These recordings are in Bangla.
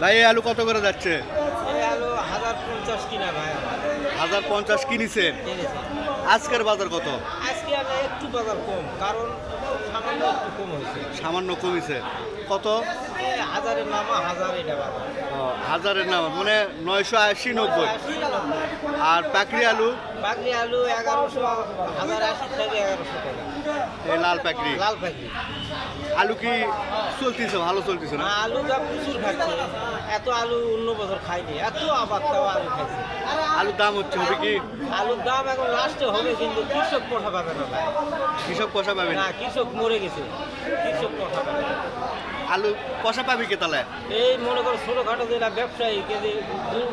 ভাই এই আলু কত করে যাচ্ছে? হাজার পঞ্চাশ কিনেছেন? কিনেছে আজকের বাজার কত? আজকে একটু বাজার কম কারণ সামান্য কম হয়েছে। সামান্য কমেছে। কত? হাজারের নামা হাজার হাজারের নাম মানে নয়শো আশি নব্বই। আর পাকড়ি আলু? বাগনি আলু এগারোশো হাজার আশি থেকে এগারোশো টাকা। এই লাল পাকড়ি? লাল পাখি আলু কি চলতেছে ভালো চলতেছে না? আলু যা প্রচুর খাচ্ছে। এত আলু অন্য বছর খাইনি এত আবার তাও আলু খাইছে। আলুর দাম হচ্ছে হবে কি? আলুর দাম এখন লাস্টে হবে কিন্তু কৃষক পোষা পাবে না কৃষক পয়সা পাবে না? না কৃষক মরে গেছে। কৃষক পোষা পাবে না। আলু পয়সা পাবি কে তাহলে? এই মনে করো ছোটোখাটো যেটা ব্যবসায়ী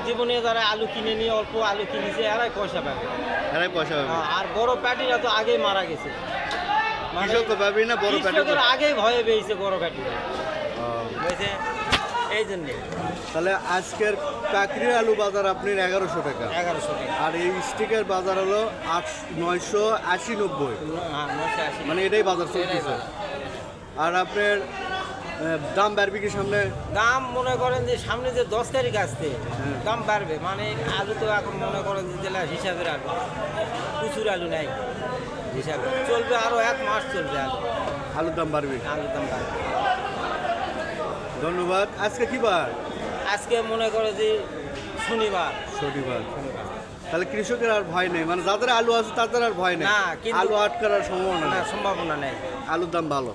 জীবনে যারা আলু কিনে নিয়ে অল্প আলু কিনেছে এরাই পয়সা পাবে। এরাই পয়সা পাবে। হ্যাঁ, আর বড় প্যাটিরা তো আগেই মারা গেছে। মানে কৃষক পাবি না বড় প্যাটে আগেই ভয়ে পেয়েছে বড় প্যাটিরা। বুঝেছে? এই জন্যে। তাহলে আজকের পাকড়ি আলু বাজার আপনার এগারোশো টাকা। এগারোশো টাকা। আর এই স্টিকের বাজার হলো আট নয়শো আশি নব্বই। হ্যাঁ মানে এটাই বাজার চলতেছে। আর আপনার দাম বাড়বে কি সামনে? দাম মনে করেন যে সামনে যে দশ তারিখ আসছে হ্যাঁ। দাম বাড়বে। মানে আলু তো এখন মনে করেন যে জেলা হিসাবের আলু। প্রচুর আলু নাই হিসাবে। চলবে আরও এক মাস চলবে আলু। আলুর দাম বাড়বে? আলুর দাম বাড়বে। ধন্যবাদ। আজকে কি বার? আজকে মনে করে যে শনিবার। শনিবার। তাহলে কৃষকের আর ভয় নেই। মানে যাদের আলু আছে তাদের আর ভয় নেই। আলু আটকার নেই। সম্ভাবনা নেই। আলুর দাম ভালো।